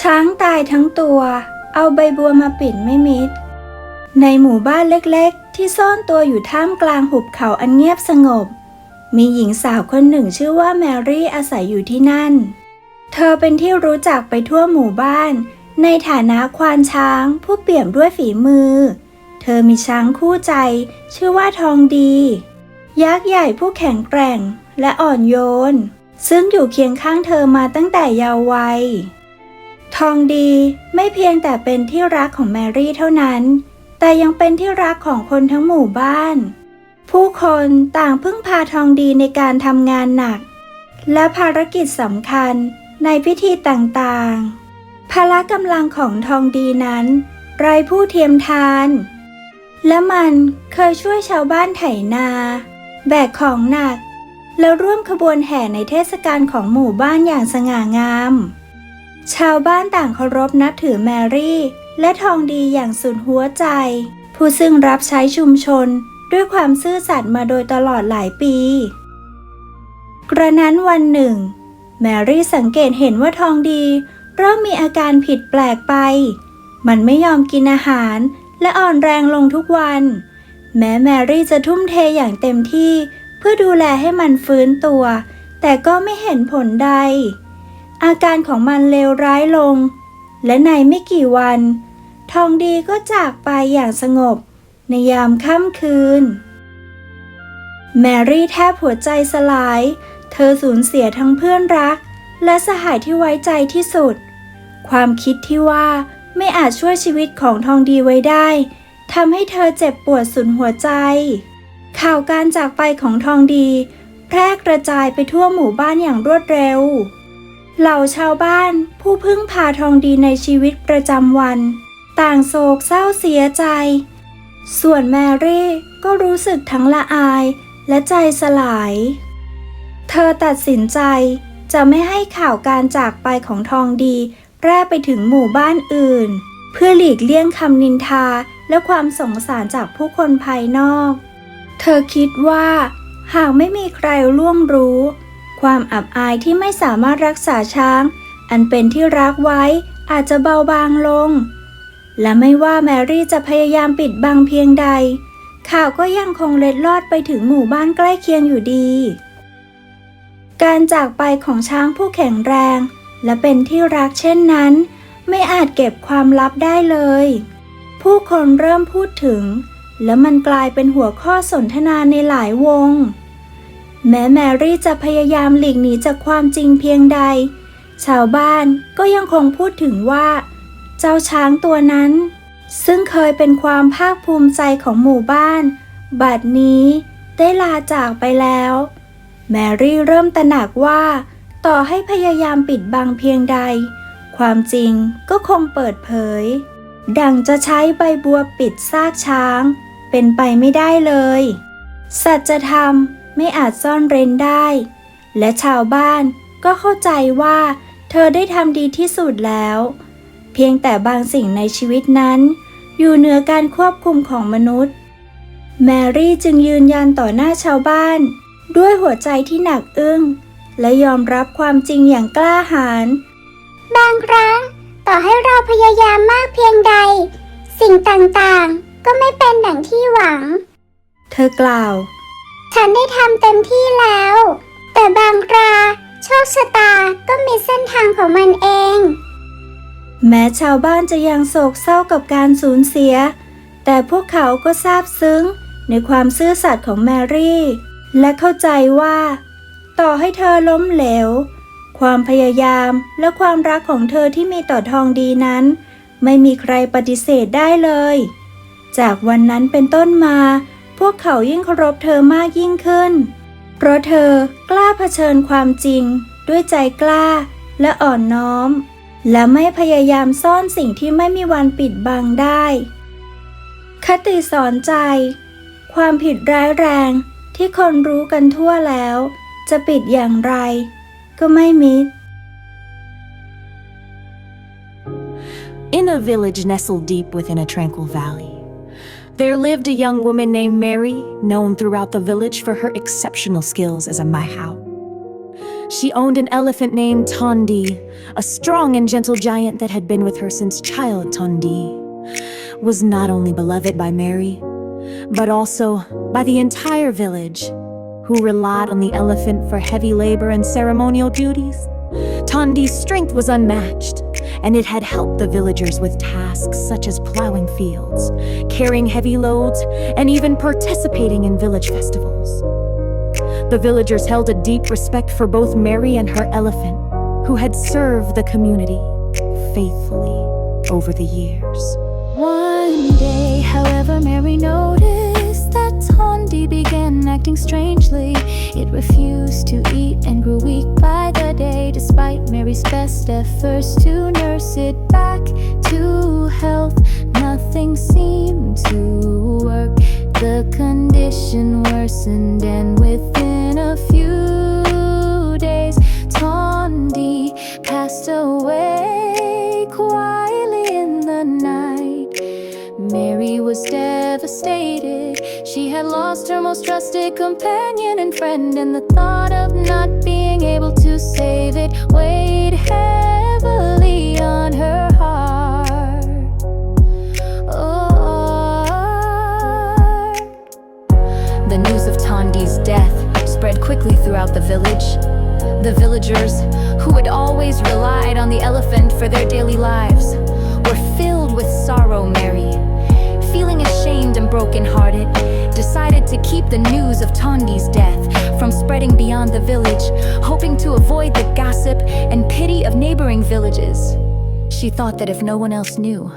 ช้างตายทั้งตัว เอาใบบัวมาปิดไม่มิด ในหมู่บ้านเล็กๆ ที่ซ่อนตัวอยู่ท่ามกลางหุบเขาอันเงียบสงบ มีหญิงสาวคนหนึ่งชื่อว่าแมรี่อาศัยอยู่ที่นั่น เธอเป็นที่รู้จักไปทั่วหมู่บ้าน ในฐานะควานช้างผู้เปี่ยมด้วยฝีมือ เธอมีช้างคู่ใจ ชื่อว่าทองดี ยักษ์ใหญ่ผู้แข็งแกร่งและอ่อนโยน ซึ่งอยู่เคียงข้างเธอมาตั้งแต่เยาว์วัย ทองดีไม่เพียงแต่เป็นที่รักของแมรี่เท่านั้น แต่ยังเป็นที่รักของคนทั้งหมู่บ้าน ผู้คนต่างพึ่งพาทองดีในการทำงานหนัก และภารกิจสำคัญในพิธีต่างๆ พละกำลังของทองดีนั้น ไร้ผู้เทียมทาน และมันเคยช่วยชาวบ้านไถนา แบกของหนัก แล้วร่วมขบวนแห่ในเทศกาลของหมู่บ้านอย่างสง่างาม ชาวบ้านต่างเคารพนับถือแมรี่ และทองดีอย่างสุดหัวใจ ผู้ซึ่งรับใช้ชุมชนด้วยความซื่อสัตย์มาโดยตลอดหลายปี กระนั้นวันหนึ่ง แมรี่สังเกตเห็นว่าทองดี เริ่มมีอาการผิดแปลกไป มันไม่ยอมกินอาหารและอ่อนแรงลงทุกวัน แม้แมรี่จะทุ่มเทอย่างเต็มที่ เพื่อดูแลให้มันฟื้นตัว แต่ก็ไม่เห็นผลใด อาการของมันเลวร้ายลง และในไม่กี่วัน ทองดีก็จากไปอย่างสงบ ในยามค่ำคืน แมรี่แทบหัวใจสลาย เธอสูญเสียทั้งเพื่อนรัก และสหายที่ไว้ใจที่สุด ความคิดที่ว่าไม่อาจช่วยชีวิตของทองดีไว้ได้ทำให้เธอเจ็บปวดสุดหัวใจ ข่าวการจากไปของทองดี แพร่กระจายไปทั่วหมู่บ้านอย่างรวดเร็ว เหล่าชาวบ้านผู้พึ่งพาทองดีในชีวิตประจำวัน ต่างโศกเศร้าเสียใจ ส่วนแมรี่ก็รู้สึกทั้งละอายและใจสลาย เธอตัดสินใจจะไม่ให้ข่าวการจากไปของทองดีแพร่ไปถึงหมู่บ้านอื่น เพื่อหลีกเลี่ยงคำนินทาและความสงสารจากผู้คนภายนอก เธอคิดว่า หากไม่มีใครล่วงรู้ ความอับอายที่ไม่สามารถรักษาช้าง อันเป็นที่รักไว้อาจจะเบาบางลง และไม่ว่าแมรี่จะพยายามปิดบังเพียงใด ข่าวก็ยังคงเล็ดลอดไปถึงหมู่บ้านใกล้เคียงอยู่ดี การจากไปของช้างผู้แข็งแรง และเป็นที่รักเช่นนั้น ไม่อาจเก็บความลับได้เลย ผู้คนเริ่มพูดถึง และมันกลายเป็นหัวข้อสนทนาในหลายวง แม้แมรี่จะพยายามหลีกหนีจากความจริงเพียงใด ชาวบ้านก็ยังคงพูดถึงว่า เจ้าช้างตัวนั้น ซึ่งเคยเป็นความภาคภูมิใจของหมู่บ้าน บัดนี้ได้ลาจากไปแล้ว แมรี่เริ่มตระหนักว่า ต่อให้พยายามปิดบังเพียงใด ความจริงก็คงเปิดเผย ดังจะใช้ใบบัวปิดซากช้าง เป็นไปไม่ได้เลย สัจธรรม ไม่อาจซ่อนเร้นได้ และชาวบ้านก็เข้าใจว่า เธอได้ทำดีที่สุดแล้ว เพียงแต่บางสิ่งในชีวิตนั้น อยู่เหนือการควบคุมของมนุษย์ แมรี่จึงยืนยันต่อหน้าชาวบ้าน ด้วยหัวใจที่หนักอึ้ง และยอมรับความจริงอย่างกล้าหาญบางครั้งต่อให้เราพยายามมากเพียงใด สิ่งต่างๆ ก็ไม่เป็นดังที่หวัง เธอกล่าว ฉันได้ทำเต็มที่แล้ว แต่บางครา โชคชะตาก็มีเส้นทางของมันเอง แม้ชาวบ้านจะยังโศกเศร้ากับการสูญเสีย แต่พวกเขาก็ซาบซึ้งในความซื่อสัตย์ของแมรี่ และเข้าใจว่า ต่อให้เธอล้มเหลว ความพยายามและความรักของเธอที่มีต่อทองดีนั้น ไม่มีใครปฏิเสธได้เลย จากวันนั้นเป็นต้นมา พวกเขายิ่งเคารพเธอมากยิ่งขึ้น เพราะเธอกล้าเผชิญความจริง ด้วยใจกล้าและอ่อนน้อม และไม่พยายามซ่อนสิ่งที่ไม่มีวันปิดบังได้ คติสอนใจ ความผิดร้ายแรงที่คนรู้กันทั่วแล้ว จะปิดอย่างไร ก็ไม่มิด In a village nestled deep within a tranquil valley, there lived a young woman named Mary, known throughout the village for her exceptional skills as a mahau. She owned an elephant named Tondi, a strong and gentle giant that had been with her since child. Tondi was not only beloved by Mary, but also by the entire village, who relied on the elephant for heavy labor and ceremonial duties. Tondi's strength was unmatched, and it had helped the villagers with tasks such as plowing fields, carrying heavy loads, and even participating in village festivals. The villagers held a deep respect for both Mary and her elephant, who had served the community faithfully over the years. One day, however, Mary noticed that Tondi began acting strangely. It refused to eat and grew weak by the day, despite Mary's best efforts to nurse it back to health. Nothing seemed to work. The condition worsened, and within a few days, Tondi passed away quietly in the night. Mary was devastated. She had lost her most trusted companion and friend, and the thought of not being able to save it weighed heavily on her heart. Oh. The news of Tondi's death spread quickly throughout the village. The villagers, who had always relied on the elephant for their daily lives, were filled with sorrow. Mary, feeling ashamed and brokenhearted, decided to keep the news of Tondi's death from spreading beyond the village, hoping to avoid the gossip and pity of neighboring villages. She thought that if no one else knew,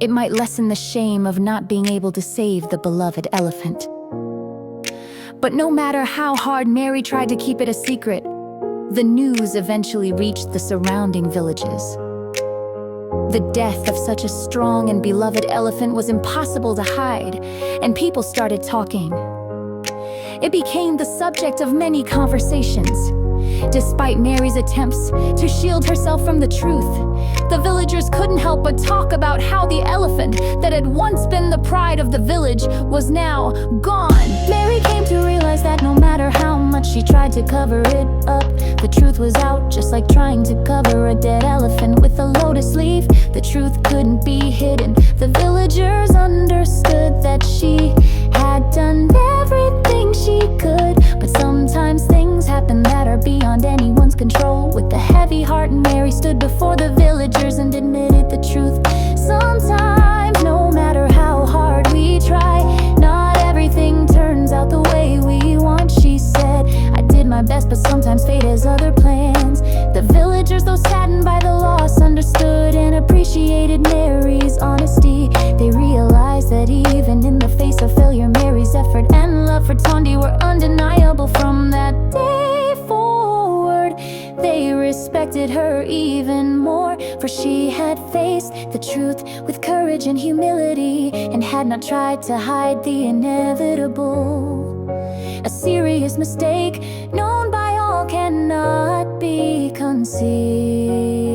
it might lessen the shame of not being able to save the beloved elephant. But no matter how hard Mary tried to keep it a secret, the news eventually reached the surrounding villages. The death of such a strong and beloved elephant was impossible to hide, and people started talking. It became the subject of many conversations. Despite Mary's attempts to shield herself from the truth, the villagers couldn't help but talk about how the elephant that had once been the pride of the village was now gone. Mary came to realize that no matter how much she tried to cover it up, the truth was out, just like trying to cover a dead elephant lotus leaf. The truth couldn't be hidden. The villagers understood that she had done everything she could. But sometimes things happen that are beyond anyone's control. With a heavy heart, Mary stood before the respected her even more, for she had faced the truth with courage and humility and had not tried to hide the inevitable. A serious mistake known by all cannot be concealed.